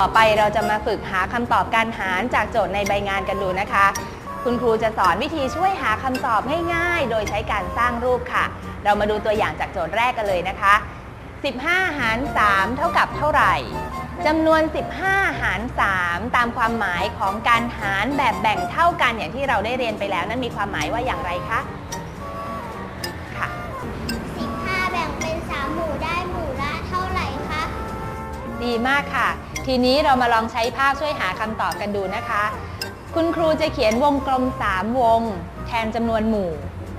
ต่อไปเราจะมาฝึกหาคำตอบการหารจากโจทย์ในใบงานกันดูนะคะ คุณครูจะสอนวิธีช่วยหาคำตอบง่ายๆ โดยใช้การสร้างรูปค่ะ เรามาดูตัวอย่างจากโจทย์แรกกันเลยนะคะ 15 หาร 3 เท่ากับเท่าไหร่จำนวน 15 หาร 3 ตามความหมายของการหารแบบแบ่งเท่ากันอย่างที่เราได้เรียนไปแล้วนั้นมีความหมายว่าอย่างไรคะค่ะ15 แบ่งเป็น 3 หมู่ได้หมู่ละเท่าไหร่คะ ดีมากค่ะ ทีนี้เรามาลองใช้ภาพช่วยหาคำตอบกันดูนะคะ คุณครูจะเขียนวงกลม 3 วง แทนจำนวนหมู่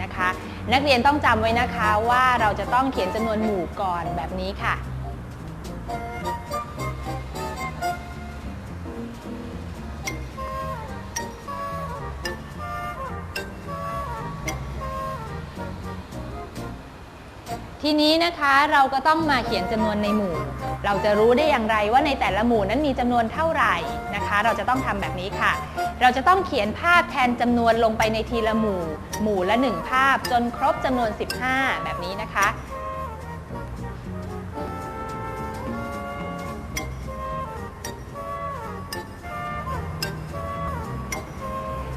นะคะ นักเรียนต้องจำไว้นะคะว่าเราจะต้องเขียนจำนวนหมู่ก่อนแบบนี้ค่ะ ทีนี้นะคะเราก็ต้องมาเขียนจำนวนในหมู่ เราจะรู้ได้อย่างไรว่าในแต่ละหมู่นั้นมีจำนวนเท่าไหร่นะคะ เราจะต้องทำแบบนี้ค่ะ เราจะต้องเขียนภาพแทนจำนวนลงไปในทีละหมู่ หมู่ละ 1 ภาพจนครบจำนวน 15 แบบนี้นะคะ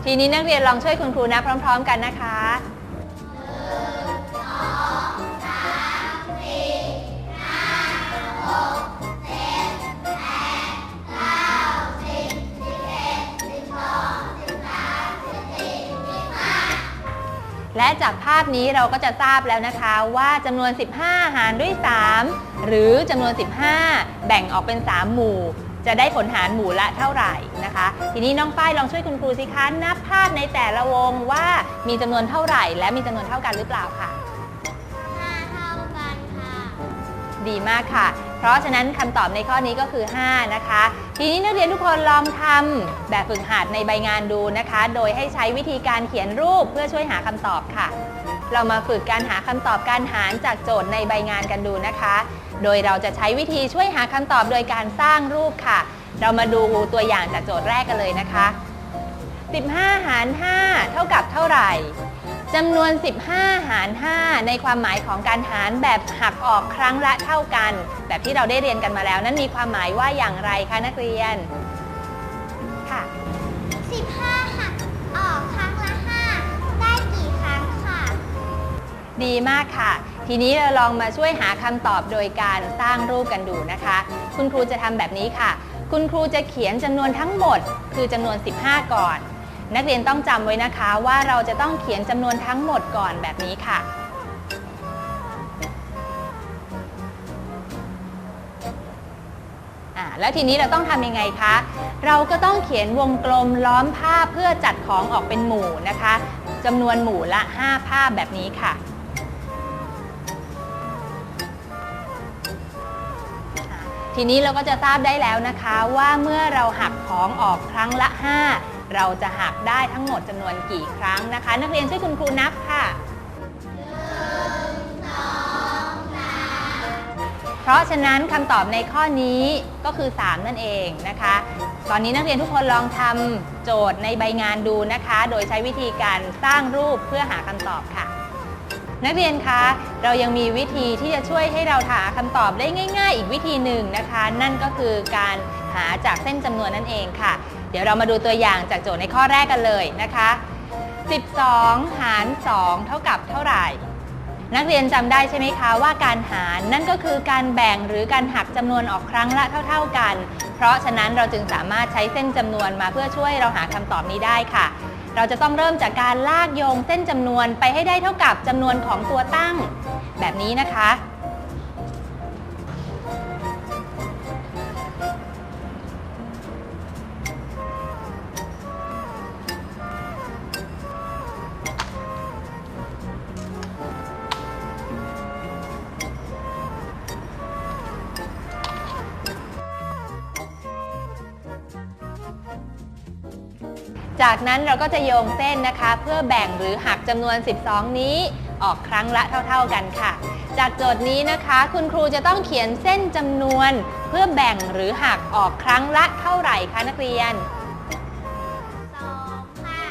ทีนี้นักเรียนลองช่วยคุณครูนับพร้อม ๆ กันนะคะ และจากภาพนี้เราก็จะทราบแล้วนะคะว่าจำนวน 15 หารด้วย 3 หรือจำนวน 15 แบ่งออกเป็น 3 หมู่ จะได้ผลหารหมู่ละเท่าไหร่นะคะ ทีนี้น้องป้ายลองช่วยคุณครูสิคะนับภาพในแต่ละวงว่ามีจำนวนเท่าไหร่ และมีจำนวนเท่ากันหรือเปล่าค่ะ ดีมากค่ะ เพราะฉะนั้นคำตอบในข้อนี้ก็คือ 5 นะคะ ทีนี้นักเรียนทุกคนลองทำแบบฝึกหัดในใบงานดูนะคะ โดยให้ใช้วิธีการเขียนรูปเพื่อช่วยหาคำตอบค่ะ เรามาฝึกการหาคำตอบการหารจากโจทย์ในใบงานกันดูนะคะ โดยเราจะใช้วิธีช่วยหาคำตอบโดยการสร้างรูปค่ะ เรามาดูตัวอย่างจากโจทย์แรกกันเลยนะคะ 15 หาร 5 เท่ากับเท่าไหร่ จำนวน 15 หาร 5 ในความหมายของการหารแบบหักออกครั้งละเท่ากัน แบบที่เราได้เรียนกันมาแล้ว นั้นมีความหมายว่าอย่างไรคะนักเรียน ค่ะ 15 หักออกครั้งละ 5 ได้กี่ครั้งค่ะ ดีมากค่ะ ทีนี้เราลองมาช่วยหาคำตอบโดยการสร้างรูปกันดูนะคะ คุณครูจะทำแบบนี้ค่ะ คุณครูจะเขียนจำนวนทั้งหมด คือจำนวน 15 ก่อน นักเรียนต้องจำไว้นะคะว่าเราจะต้องเขียนจำนวนทั้งหมดก่อนแบบนี้ค่ะ แล้วทีนี้เราต้องทำยังไงคะ เราก็ต้องเขียนวงกลมล้อมภาพเพื่อจัดของออกเป็นหมู่นะคะจำนวนหมู่ละ 5 ภาพแบบนี้ค่ะทีนี้เราก็จะทราบได้แล้วนะคะว่าเมื่อเราหักของออกครั้งละ 5 เราจะหักได้ทั้งหมดจำนวนกี่ครั้งนะคะ นักเรียนช่วยคุณครูนับค่ะ เพราะฉะนั้นคำตอบในข้อนี้ก็คือ 3 นั่นเองนะคะ ตอนนี้นักเรียนทุกคนลองทำโจทย์ในใบงานดูนะคะ โดยใช้วิธีการสร้างรูปเพื่อหาคำตอบค่ะนักเรียนคะ เรายังมีวิธีที่จะช่วยให้เราหาคำตอบได้ง่าย ๆ อีกวิธีหนึ่งนะคะ นั่นก็คือการ หาจากเส้นจำนวนนั่นเองค่ะ เดี๋ยวเรามาดูตัวอย่างจากโจทย์ในข้อแรกกันเลยนะคะ 12 หาร 2 เท่ากับเท่าไหร่ นักเรียนจำได้ใช่ไหมคะว่าการหารนั่นก็คือการแบ่งหรือการหักจำนวนออกครั้งละเท่า ๆกัน เพราะฉะนั้นเราจึงสามารถใช้เส้นจำนวนมาเพื่อช่วยเราหาคำตอบนี้ได้ค่ะเราจะต้องเริ่มจากการลากโยงเส้นจำนวนไปให้ได้เท่ากับจำนวนของตัวตั้ง แบบนี้นะคะ จากนั้นเราก็จะโยงเส้นนะคะ เพื่อแบ่งหรือหักจำนวน 12 นี้ออกครั้งละเท่า ๆกันค่ะ จากโจทย์นี้นะคะ คุณครูจะต้องเขียนเส้นจำนวน เพื่อแบ่งหรือหักออกครั้งละเท่าไหร่คะนักเรียน 2 ค่ะ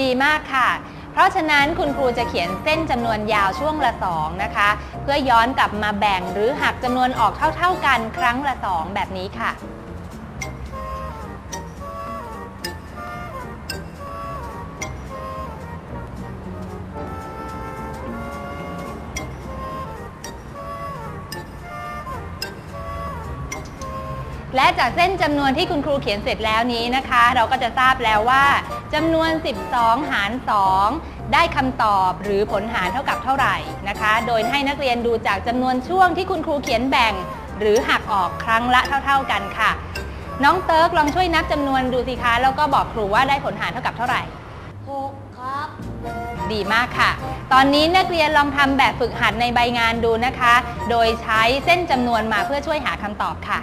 ดีมากค่ะ เพราะฉะนั้นคุณครูจะเขียนเส้นจำนวนยาวช่วงละ 2 นะคะ เพื่อย้อนกลับมาแบ่งหรือหักจำนวนออกเท่าๆกันครั้งละ 2 แบบนี้ค่ะ และจากเส้นจำนวนที่คุณครูเขียนเสร็จแล้วนี้นะคะ เราก็จะทราบแล้วว่าจำนวน 12 หาร 2 ได้คำตอบหรือผลหารเท่ากับเท่าไหร่นะคะ โดยให้นักเรียนดูจากจำนวนช่วงที่คุณครูเขียนแบ่ง หรือหักออกครั้งละเท่า ๆกันค่ะ น้องเติร์กลองช่วยนับจำนวนดูสิคะแล้วก็บอกครูว่าได้ผลหารเท่ากับเท่าไหร่หกครับ ดีมากค่ะ ตอนนี้นักเรียนลองทำแบบฝึกหัดในใบงานดูนะคะ โดยใช้เส้นจำนวนมาเพื่อช่วยหาคำตอบค่ะ